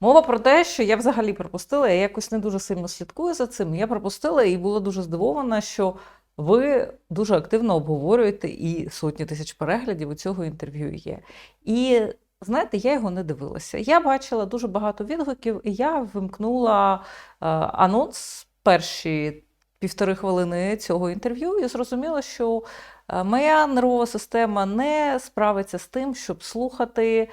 Мова про те, що я взагалі пропустила, я якось не дуже сильно слідкую за цим. Я пропустила і була дуже здивована, що ви дуже активно обговорюєте і сотні тисяч переглядів у цього інтерв'ю є. І знаєте, я його не дивилася. Я бачила дуже багато відгуків, і я вимкнула е, анонс перші півтори хвилини цього інтерв'ю і зрозуміла, що е, моя нервова система не справиться з тим, щоб слухати.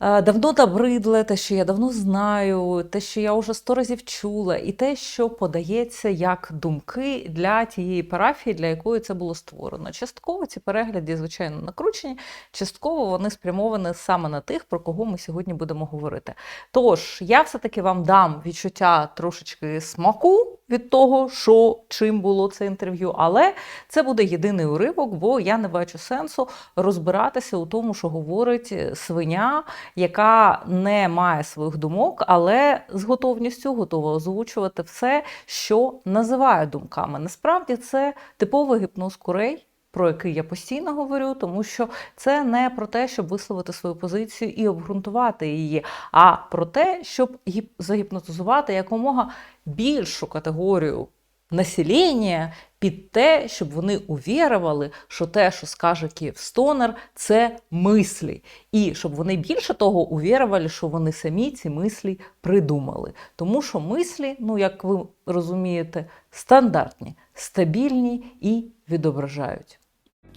Е, Давно набридле, те, що я давно знаю, те, що я вже сто разів чула, і те, що подається як думки для тієї парафії, для якої це було створено. Частково ці перегляди, звичайно, накручені, частково вони спрямовані саме на тих, про кого ми сьогодні будемо говорити. Тож я все-таки вам дам відчуття трошечки смаку від того, що чим було це інтерв'ю, але це буде єдиний уривок, бо я не бачу сенсу розбиратися у тому, що говорить е, свиня, яка не має своїх думок, але з готовністю готова озвучувати все, що називає думками. Насправді це типовий гіпноз курей. Про який я постійно говорю, тому що це не про те, щоб висловити свою позицію і обґрунтувати її, а про те, щоб загіпнотизувати якомога більшу категорію населення під те, щоб вони увірували, що те, що скаже Київстонер, це мислі. І щоб вони більше того увірували, що вони самі ці мислі придумали. Тому що мислі, ну як ви розумієте, стандартні, стабільні і відображають.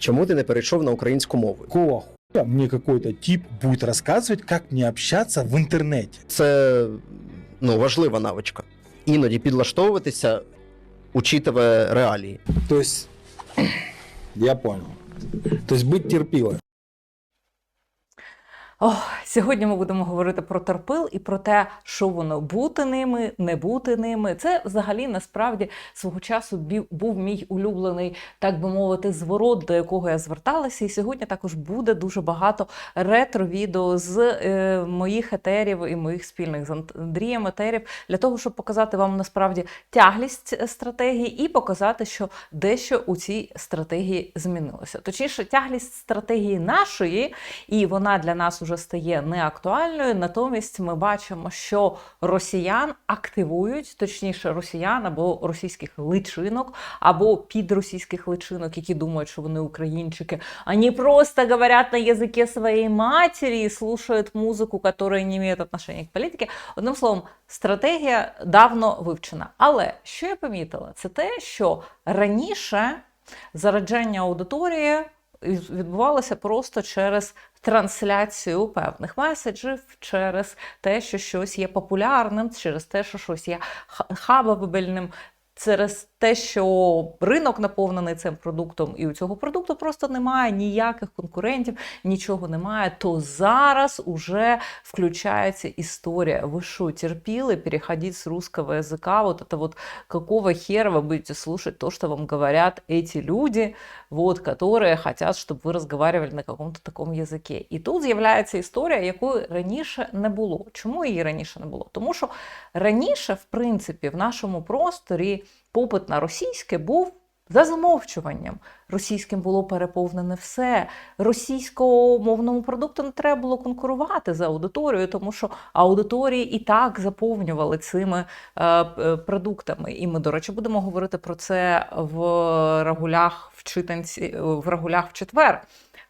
Чому ти не перейшов на українську мову? Какого хуя мне какой-то тип будет рассказывать, как мне общаться в интернете? Це ну, важлива навичка. Іноді підлаштовуватися, учитывая реалії. То есть, я понял. То есть быть терпилой. Ох, сьогодні ми будемо говорити про терпил і про те, що воно бути ними, не бути ними. Це взагалі насправді свого часу був мій улюблений, так би мовити, зворот, до якого я зверталася. І сьогодні також буде дуже багато ретро-відео з е, моїх етерів і моїх спільних з Андрієм етерів для того, щоб показати вам насправді тяглість стратегії і показати, що дещо у цій стратегії змінилося. Точніше, тяглість стратегії нашої, і вона для нас уже стає неактуальною. Натомість ми бачимо, що росіян активують, точніше, росіян або російських личинок, або підросійських личинок, які думають, що вони українчики. Они просто говорят на языке своей матери и слушают музыку, которая не имеет отношения к політике. Одним словом, стратегія давно вивчена. Але що я помітила, це те, що раніше зарадження аудиторії відбувалося просто через трансляцію певних меседжів, через те, що щось є популярним, через те, що щось є хабабельним. Через те, що ринок наповнений цим продуктом, і у цього продукту просто немає ніяких конкурентів, нічого немає, то зараз уже включається історія. Ви що, терпіли переходить з русского языка? Вот это вот какого хера вы будете слушать то, что вам говорят эти люди, вот, которые хотят, щоб ви разговаривали на каком-то такому язикі. І тут з'являється історія, якої раніше не було. Чому її раніше не було? Тому що раніше, в принципі, в нашому просторі попит на російське був за замовчуванням. Російським було переповнене все. Російськомовному продукту не треба було конкурувати за аудиторією, тому що аудиторії і так заповнювали цими е, е, продуктами. І ми, до речі, будемо говорити про це в регулях в читанці, в регулях в четвер.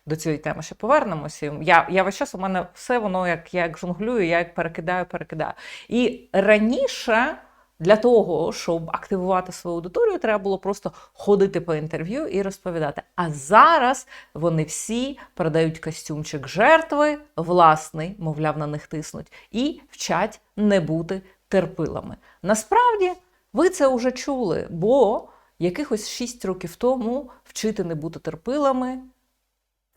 До цієї теми ще повернемося. Я, я весь час у мене все воно як я як жонглюю, я як перекидаю, перекидаю. І раніше для того, щоб активувати свою аудиторію, треба було просто ходити по інтерв'ю і розповідати. А зараз вони всі передають костюмчик жертви, власний, мовляв, на них тиснуть, і вчать не бути терпилами. Насправді, ви це вже чули, бо якихось 6 років тому вчити не бути терпилами,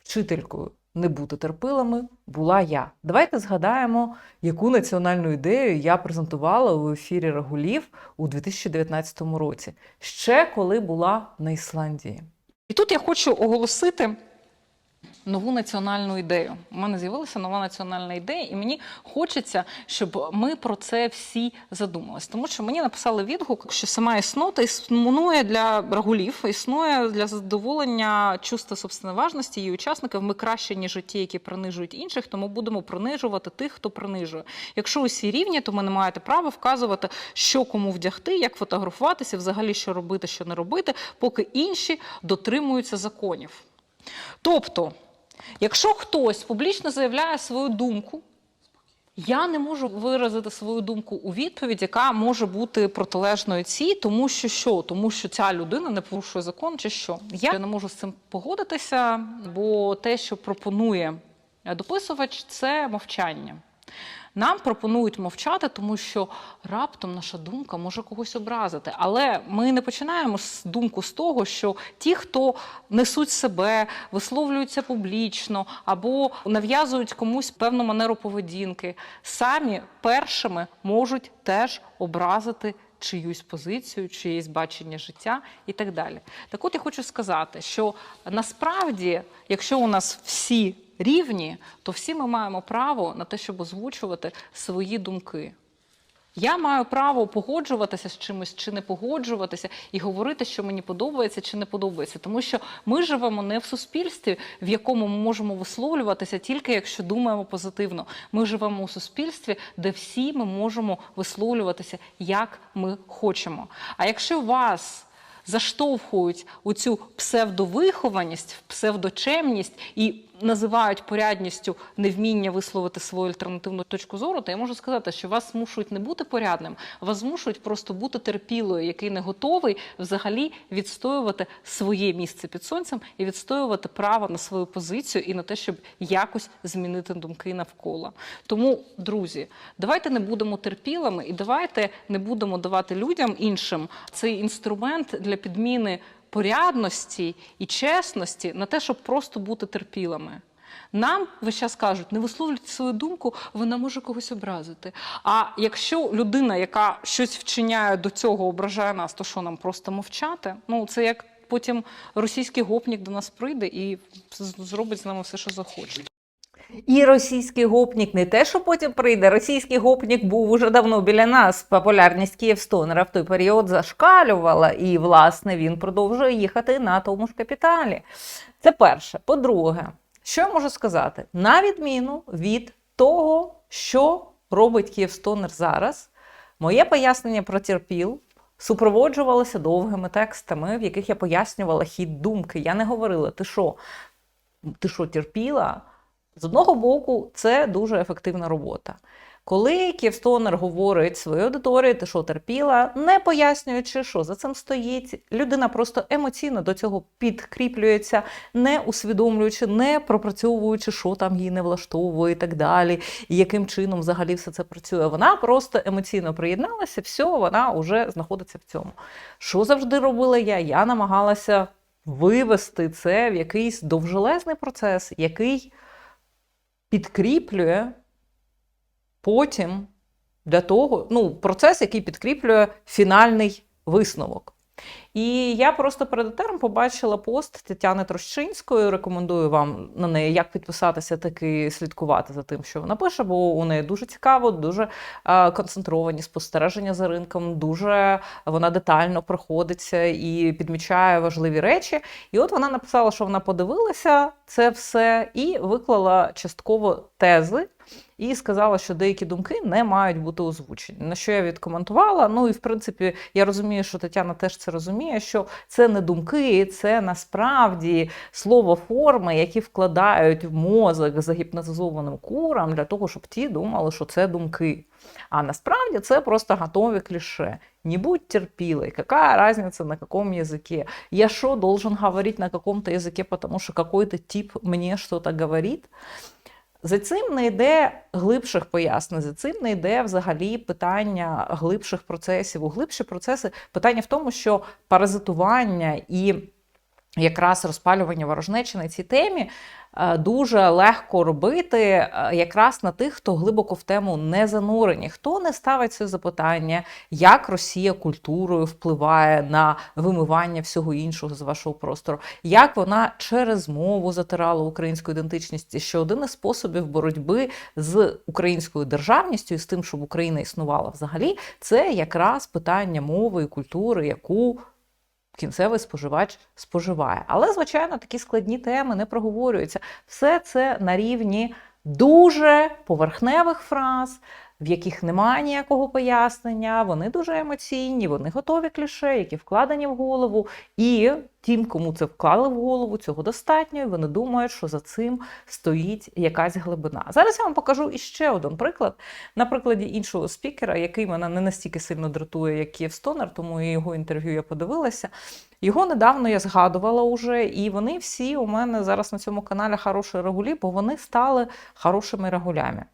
вчителькою не бути терпилами була я. Давайте згадаємо, яку національну ідею я презентувала у ефірі Рагулів у 2019 році, ще коли була на Ісландії. І тут я хочу оголосити нову національну ідею. У мене з'явилася нова національна ідея, і мені хочеться, щоб ми про це всі задумались. Тому що мені написали відгук, що сама існота існує для рагулів, існує для задоволення чувства собственної важності її учасників. Ми краще, ніж ті, які принижують інших, тому будемо принижувати тих, хто принижує. Якщо усі рівні, то ви не маєте права вказувати, що кому вдягти, як фотографуватися, взагалі що робити, що не робити, поки інші дотримуються законів. Тобто, якщо хтось публічно заявляє свою думку, я не можу виразити свою думку у відповідь, яка може бути протилежною цій, тому що що? Тому що ця людина не порушує закон, чи що? Я не можу з цим погодитися, бо те, що пропонує дописувач, це мовчання. Нам пропонують мовчати, тому що раптом наша думка може когось образити. Але ми не починаємо з думку з того, що ті, хто несуть себе, висловлюються публічно або нав'язують комусь певну манеру поведінки, самі першими можуть теж образити чиюсь позицію, чиєсь бачення життя і так далі. Так от я хочу сказати, що насправді, якщо у нас всі рівні, то всі ми маємо право на те, щоб озвучувати свої думки. Я маю право погоджуватися з чимось чи не погоджуватися і говорити, що мені подобається чи не подобається. Тому що ми живемо не в суспільстві, в якому ми можемо висловлюватися тільки якщо думаємо позитивно. Ми живемо у суспільстві, де всі ми можемо висловлюватися як ми хочемо. А якщо вас заштовхують у цю псевдовихованість, псевдочемність і називають порядністю невміння висловити свою альтернативну точку зору, то я можу сказати, що вас змушують не бути порядним, вас змушують просто бути терпілою, який не готовий взагалі відстоювати своє місце під сонцем і відстоювати право на свою позицію і на те, щоб якось змінити думки навколо. Тому, друзі, давайте не будемо терпілими і давайте не будемо давати людям іншим цей інструмент для підміни порядності і чесності на те, щоб просто бути терпілими. Нам весь час кажуть, не висловлюйте свою думку, вона може когось образити. А якщо людина, яка щось вчиняє до цього, ображає нас, то що нам просто мовчати? Ну це як потім російський гопнік до нас прийде і зробить з нами все, що захоче. І російський гопнік не те, що потім прийде. Російський гопнік був уже давно біля нас. Популярність Київстонера в той період зашкалювала, і, власне, він продовжує їхати на тому ж капіталі. Це перше. По-друге, що я можу сказати? На відміну від того, що робить Київстонер зараз, моє пояснення про терпіл супроводжувалося довгими текстами, в яких я пояснювала хід думки. Я не говорила, ти що, ти що терпіла? З одного боку, це дуже ефективна робота. Коли Київстонер говорить своїй аудиторії, ти що терпіла, не пояснюючи, що за цим стоїть, людина просто емоційно до цього підкріплюється, не усвідомлюючи, не пропрацьовуючи, що там її не влаштовує і так далі, і яким чином взагалі все це працює. Вона просто емоційно приєдналася, все, вона вже знаходиться в цьому. Що завжди робила я? Я намагалася вивести це в якийсь довжелезний процес, який підкріплює потім для того, ну, процес, який підкріплює фінальний висновок. І я просто перед етером побачила пост Тетяни Трощинської. Рекомендую вам на неї як підписатися, так і слідкувати за тим, що вона пише, бо у неї дуже цікаво, дуже концентровані спостереження за ринком, дуже вона детально проходиться і підмічає важливі речі. І от вона написала, що вона подивилася це все і виклала частково тези. І сказала, що деякі думки не мають бути озвучені. На що я відкоментувала? Ну і в принципі, я розумію, що Тетяна теж це розуміє, що це не думки, це насправді слово форми, які вкладають в мозок загіпнотизованим курам для того, щоб ті думали, що це думки. А насправді це просто готові клише. Не будь терпилой. Какая разница на каком языке? Я что, должен говорить на каком-то языке, потому что какой-то тип мне что-то говорит? За цим не йде глибших пояснень, за цим не йде взагалі питання глибших процесів. У глибші процеси питання в тому, що паразитування і якраз розпалювання ворожнечі на цій темі дуже легко робити е, якраз на тих, хто глибоко в тему не занурені, хто не ставить це запитання, як Росія культурою впливає на вимивання всього іншого з вашого простору, як вона через мову затирала українську ідентичність, що один із способів боротьби з українською державністю і з тим, щоб Україна існувала взагалі, це якраз питання мови і культури, яку кінцевий споживач споживає. Але, звичайно, такі складні теми не проговорюються. Все це на рівні дуже поверхневих фраз, в яких немає ніякого пояснення, вони дуже емоційні, вони готові кліше, які вкладені в голову. І тим, кому це вклали в голову, цього достатньо, і вони думають, що за цим стоїть якась глибина. Зараз я вам покажу іще один приклад на прикладі іншого спікера, який мене не настільки сильно дратує, як Київ Стонер, тому його інтерв'ю я подивилася. Його недавно я згадувала уже, і вони всі у мене зараз на цьому каналі хороші регулі, бо вони стали хорошими регулями.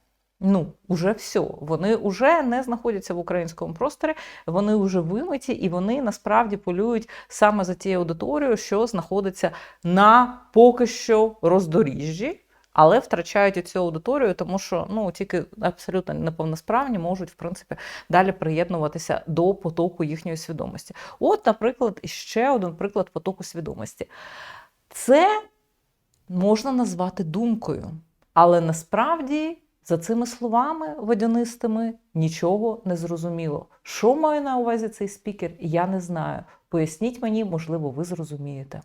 Ну, уже все. Вони вже не знаходяться в українському просторі, вони вже вимиті, і вони насправді полюють саме за тією аудиторією, що знаходиться на поки що роздоріжжі, але втрачають цю аудиторію, тому що ну тільки абсолютно неповносправні можуть в принципі далі приєднуватися до потоку їхньої свідомості. От, наприклад, ще один приклад потоку свідомості. Це можна назвати думкою, але насправді за цими словами водянистими нічого не зрозуміло. Що має на увазі цей спікер, я не знаю. Поясніть мені, можливо, ви зрозумієте.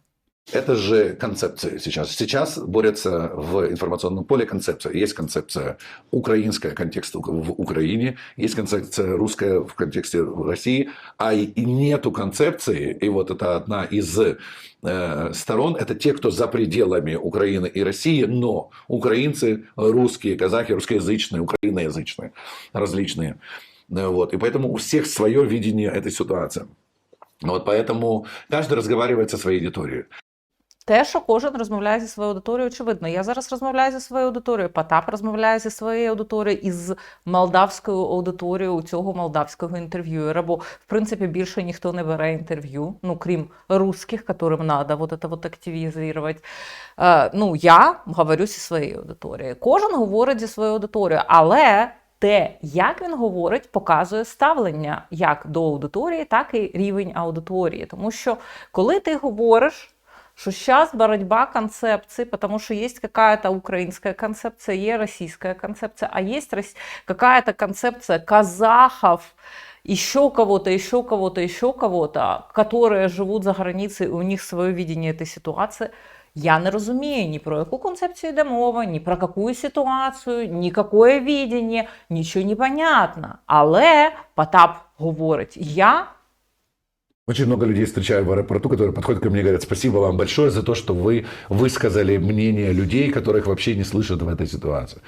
Это же концепция сейчас. Сейчас борется в информационном поле концепция. Есть концепция украинская, контекст в Украине, есть концепция русская в контексте России, а и нету концепции, и вот это одна из э, сторон, это те, кто за пределами Украины и России, но украинцы, русские, казахи, русскоязычные, украиноязычные, различные. Вот. И поэтому у всех свое видение этой ситуации. Вот поэтому каждый разговаривает со своей аудиторией. Те, що кожен розмовляє зі своєю аудиторією, очевидно. Я зараз розмовляю зі своєю аудиторією, Потап розмовляє зі своєю аудиторією із молдавською аудиторією у цього молдавського інтерв'юера, бо в принципі більше ніхто не бере інтерв'ю, ну крім русських, яким треба вот это вот активізувати. Е, ну, я говорю зі своєю аудиторією. Кожен говорить зі своєю аудиторією, але те, як він говорить, показує ставлення як до аудиторії, так і рівень аудиторії. Тому що коли ти говориш, что сейчас борьба концепций, потому что есть какая-то украинская концепция, есть российская концепция, а есть какая-то концепция казахов, еще кого-то, еще кого-то, еще кого-то, которые живут за границей, и у них свое видение этой ситуации. Я не розумію ні про яку концепцію йде мова, ні про яку ситуацію, ні какое видіння, нічого не понятно. Але Потап говорить: я Очень много людей встречаю в аэропорту, которые подходят ко мне и говорят, спасибо вам большое за то, что вы высказали мнение людей, которых вообще не слышат в этой ситуации.